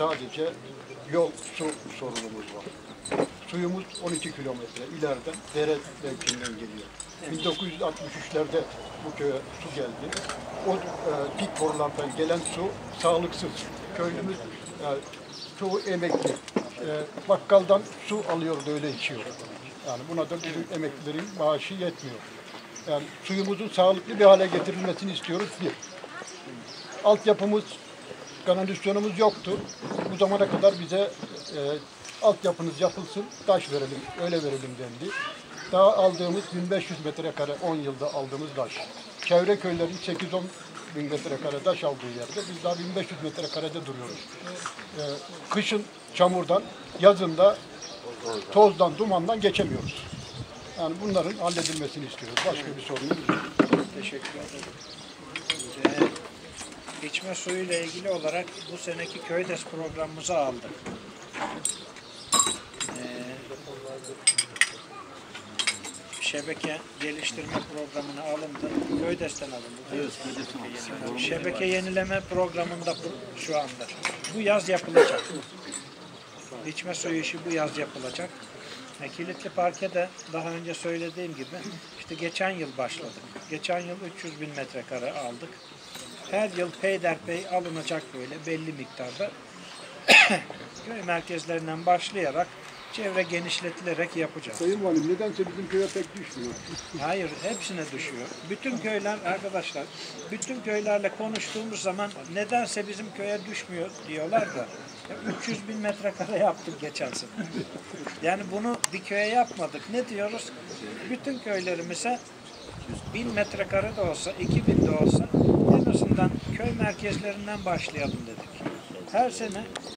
sadece yol, su sorunumuz var. Suyumuz 12 kilometre ileriden dere mevkiinden geliyor. 1963'lerde bu köye su geldi. O e, dik borulardan gelen su sağlıksız. Köylümüz e, çoğu emekli. E, bakkaldan su alıyordu öyle içiyor. Yani buna da bizim emeklilerin maaşı yetmiyor. Yani suyumuzun sağlıklı bir hale getirilmesini istiyoruz bir. Altyapımız, kanalizasyonumuz yoktu. Bu zamana kadar bize e, altyapınız yapılsın, taş verelim, öyle verelim dendi. Daha aldığımız 1500 metrekare 10 yılda aldığımız taş. Çevre köylerin 8-10 bin metrekare taş aldığı yerde biz daha 1500 metrekarede duruyoruz. E, kışın çamurdan, yazında tozdan, dumandan geçemiyoruz. Yani bunların halledilmesini istiyoruz. Başka bir sorunumuz yok. Teşekkür ederim. Ee, içme suyu ile ilgili olarak bu seneki Köydes programımızı aldık. Ee, şebeke geliştirme programına alındı. Köydes'ten alındı. Evet, Şebeke yenileme programında şu anda. Bu yaz yapılacak. İçme suyu işi bu yaz yapılacak. E, Kilitli Park'e de daha önce söylediğim gibi işte geçen yıl başladık. Geçen yıl 300 bin metrekare aldık. Her yıl peyderpey alınacak böyle belli miktarda. Köy merkezlerinden başlayarak çevre genişletilerek yapacağız. Sayın Valim nedense bizim köye pek düşmüyor. Hayır, hepsine düşüyor. Bütün köyler arkadaşlar, bütün köylerle konuştuğumuz zaman nedense bizim köye düşmüyor diyorlar da ya 300 bin metrekare yaptık geçen sene. Yani bunu bir köye yapmadık. Ne diyoruz? Bütün köylerimize 1000 metrekare de olsa, 2000 de olsa en azından köy merkezlerinden başlayalım dedik. Her sene